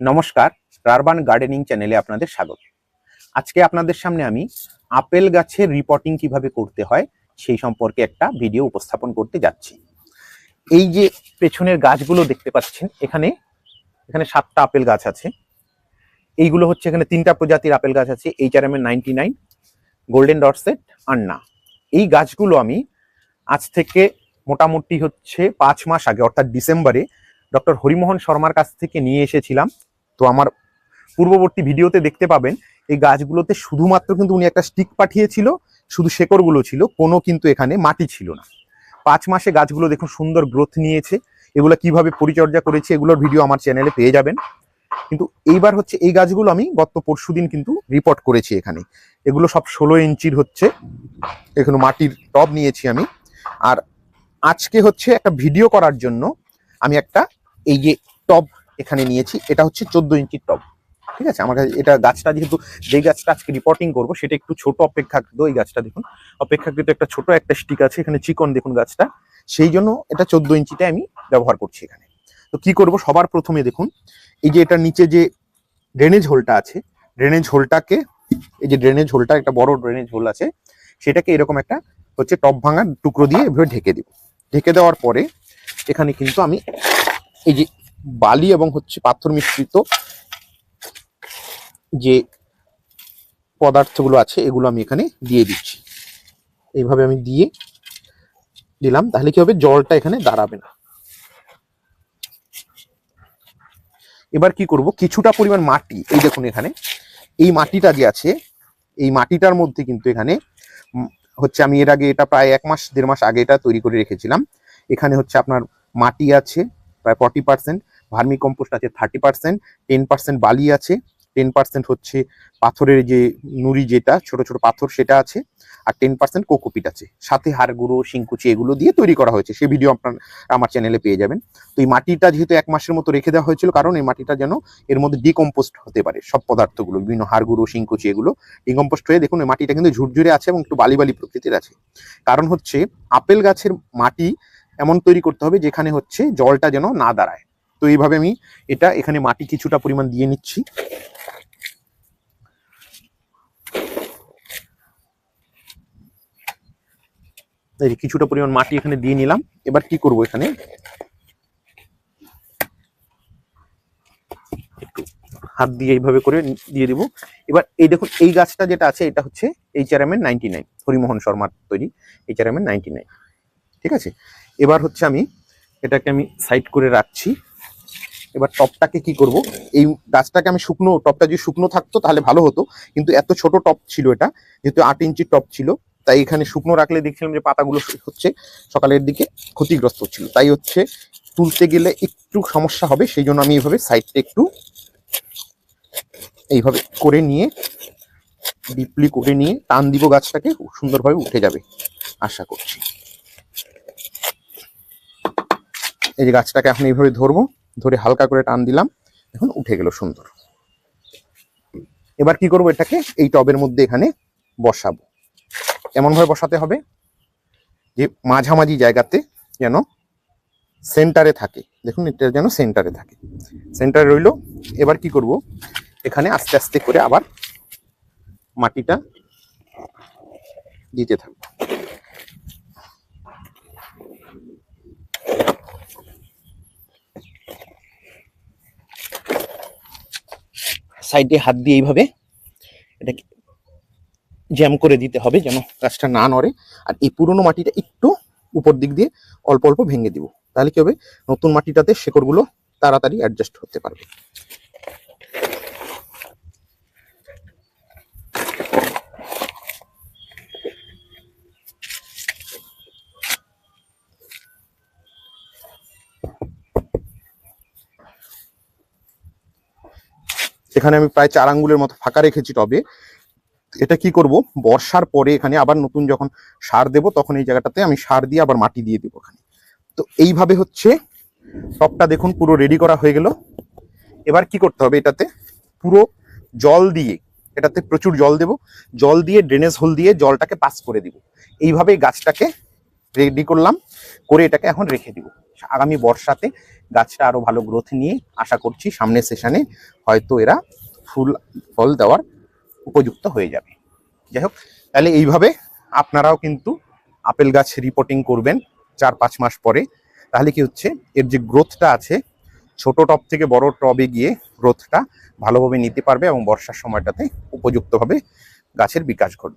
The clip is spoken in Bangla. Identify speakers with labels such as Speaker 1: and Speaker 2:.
Speaker 1: নমস্কার, রারবান গার্ডেনিং চ্যানেলে আপনাদের স্বাগত। আজকে আপনাদের সামনে আমি আপেল গাছের রিপোর্টিং কীভাবে করতে হয়, সেই সম্পর্কে একটা ভিডিও উপস্থাপন করতে যাচ্ছি। এই যে পেছনের গাছগুলো দেখতে পাচ্ছেন, এখানে এখানে সাতটা আপেল গাছ আছে। এইগুলো হচ্ছে এখানে তিনটা প্রজাতির আপেল গাছ আছে এইচ আর এম এর নাইনটি নাইন গোল্ডেন ডটসেট আন্না এই গাছগুলো আমি আজ থেকে মোটামুটি হচ্ছে পাঁচ মাস আগে, অর্থাৎ ডিসেম্বরে ডক্টর হরিমোহন শর্মার কাছ থেকে নিয়ে এসেছিলাম। তো আমার পূর্ববর্তী ভিডিওতে দেখতে পাবেন, এই গাছগুলোতে শুধুমাত্র কিন্তু উনি একটা স্টিক পাঠিয়েছিল, শুধু শেকড়গুলো ছিল, কোনো কিন্তু এখানে মাটি ছিল না। পাঁচ মাসে গাছগুলো দেখুন সুন্দর গ্রোথ নিয়েছে, এগুলো কীভাবে পরিচর্যা করেছে এগুলোর ভিডিও আমার চ্যানেলে পেয়ে যাবেন। কিন্তু এইবার হচ্ছে এই গাছগুলো আমি গত পরশুদিন কিন্তু রিপোর্ট করেছি এখানে। এগুলো সব ষোলো ইঞ্চির হচ্ছে, এখানে মাটির টব নিয়েছি আমি। আর আজকে হচ্ছে একটা ভিডিও করার জন্য আমি একটা এই যে টব এখানে নিয়েছি, এটা হচ্ছে চোদ্দ ইঞ্চির টব। ঠিক আছে? আমার কাছে এটা গাছটা যেহেতু, যে গাছটা আজকে রিপোর্টিং করব, সেটা একটু ছোট অপেক্ষাকৃত এই গাছটা দেখুন। অপেক্ষাকৃত একটা ছোট একটা স্টিক আছে, এখানে চিকন দেখুন গাছটা। সেই জন্য এটা চোদ্দ ইঞ্চিটা আমি ব্যবহার করছি এখানে। তো কি করব? সবার প্রথমে দেখুন, এই যে এটার নিচে যে ড্রেনেজ হোলটা আছে ড্রেনেজ হোলটাকে এই যে ড্রেনেজ হোলটা একটা বড় ড্রেনেজ হোল আছে, সেটাকে এরকম একটা হচ্ছে টপ ভাঙার টুকরো দিয়ে এভাবে ঢেকে দিব। ঢেকে দেওয়ার পরে, এখানে কিন্তু আমি এই যে বালি এবং হচ্ছে পাথর মিশ্রিত যে পদার্থগুলো আছে, এগুলো আমি এখানে দিয়ে দিচ্ছি। এইভাবে আমি দিয়ে দিলাম, তাহলে কি হবে? জলটা এখানে দাঁড়াবে না। এবার কি করব? কিছুটা পরিমাণ মাটি, এই দেখুন এখানে। এই মাটিটা যে আছে, এই মাটিটার মধ্যে কিন্তু এখানে হচ্ছে আমি এর আগে এটা প্রায় এক মাস, দেড় মাস আগে এটা তৈরি করে রেখেছিলাম। এখানে হচ্ছে আপনার মাটি আছে প্রায় ফর্টি পার্সেন্ট ভার্মি কম্পোস্ট আছে থার্টি পার্সেন্ট টেন পার্সেন্ট বালি আছে টেন পার্সেন্ট হচ্ছে পাথরের যে নুড়ি যেটা, ছোট ছোট পাথর সেটা আছে, আর টেন পার্সেন্ট কোকোপিট আছে। সাথে হাড় গুঁড়ো, শিংকুচি এগুলো দিয়ে তৈরি করা হয়েছে। সেই ভিডিও আপনার, আমার চ্যানেলে পেয়ে যাবেন। তো এই মাটিটা যেহেতু এক মাসের মতো রেখে দেওয়া হয়েছিল, কারণ এই মাটিটা যেন এর মধ্যে ডিকম্পোস্ট হতে পারে, সব পদার্থগুলো, বিভিন্ন হাড় গুঁড়ো, শিংকুচি এগুলো ডিকম্পোস্ট হয়ে দেখুন এই মাটিটা কিন্তু ঝুরঝুরে আছে এবং একটু বালি বালি প্রকৃতির আছে। কারণ হচ্ছে, আপেল গাছের মাটি এমন তৈরি করতে হবে যেখানে হচ্ছে জলটা যেন না দাঁড়ায়। তো এইভাবে আমি এটা এখানে মাটি কিছুটা পরিমাণ দিয়ে নিচ্ছি। কিছুটা পরিমাণ মাটি এখানে দিয়ে নিলাম। এবার কি করব এখানে? হাত দিয়ে এইভাবে করে দিয়ে দিব। এবার এই দেখুন, এই গাছটা যেটা আছে, এটা হচ্ছে এইচ আর এম এর নাইনটি নাইন হরিমোহন শর্মার তৈরি এইচ আর এম এর নাইনটি নাইন ঠিক আছে? এবার হচ্ছে আমি এটাকে আমি সাইড করে রাখছি। এবার টপটাকে কি করব? এই গাছটাকে আমি শুকনো, টপটা যদি শুকনো থাকতো তাহলে ভালো হতো। কিন্তু এত ছোট টপ ছিল এটা, যেহেতু আট ইঞ্চি টপ ছিল, তাই এখানে শুকনো রাখলে দেখছিলাম যে পাতাগুলো হচ্ছে সকালের দিকে ক্ষতিগ্রস্ত হচ্ছিল। তাই হচ্ছে তুলতে গেলে একটু সমস্যা হবে, সেই জন্য আমি এইভাবে সাইডটা একটু এইভাবে করে নিয়ে ডিপলি করে নিয়ে টান দিব গাছটাকে, সুন্দরভাবে উঠে যাবে, আশা করছি। এই যে গাছটাকে এখন এইভাবে ধরবো, ধরে হালকা করে টান দিলাম। এখন উঠে গেল সুন্দর। এবার কি করব এটাকে? এই টবের মধ্যে এখানে বসাবো। এমন ভাবে বসাতে হবে যে মাঝামাঝি জায়গাতে যেন সেন্টারে থাকে। দেখুন, এটা যেন সেন্টারে থাকে। সেন্টারে রইল। এবার কি করব? এখানে আস্তে আস্তে করে আবার মাটিটা দিতে থাকব। সাইডে হাত দিয়ে এইভাবে এটাকে জ্যাম করে দিতে হবে যেন গাছটা না নড়ে। আর এই পুরোনো মাটিটা একটু উপর দিক দিয়ে অল্প অল্প ভেঙে দিব। তাহলে কি হবে? নতুন মাটিটাতে শেকড়গুলো তাড়াতাড়ি অ্যাডজাস্ট হতে পারবে। এখানে আমি প্রায় চার আঙ্গুলের মতো ফাঁকা রেখেছি টবে। এটা কি করব? বর্ষার পরে এখানে আবার নতুন যখন সার দেব, তখন এই জায়গাটাতে আমি সার দিয়ে আবার মাটি দিয়ে দেবো এখানে তো এইভাবে হচ্ছে টপটা দেখুন পুরো রেডি করা হয়ে গেল। এবার কি করতে হবে এটাতে? পুরো জল দিয়ে, এটাতে প্রচুর জল দেব। জল দিয়ে ড্রেনেজ হোল দিয়ে জলটাকে পাস করে দিব। এইভাবে গাছটাকে রেডি করলাম, করে এটাকে এখন রেখে দিব। আগামী বর্ষাতে গাছটা আরও ভালো গ্রোথ নিয়ে আশা করছি সামনের সেশনে হয়তো এরা ফুল, ফল দেওয়ার উপযুক্ত হয়ে যাবে। যাই হোক, তাহলে এইভাবে আপনারাও কিন্তু আপেল গাছ রিপোর্টিং করবেন চার পাঁচ মাস পরে। তাহলে কি হচ্ছে, এর যে গ্রোথটা আছে, ছোট টব থেকে বড় টবে গিয়ে গ্রোথটা ভালোভাবে নিতে পারবে এবং বর্ষার সময়টাতে উপযুক্তভাবে গাছের বিকাশ ঘটবে।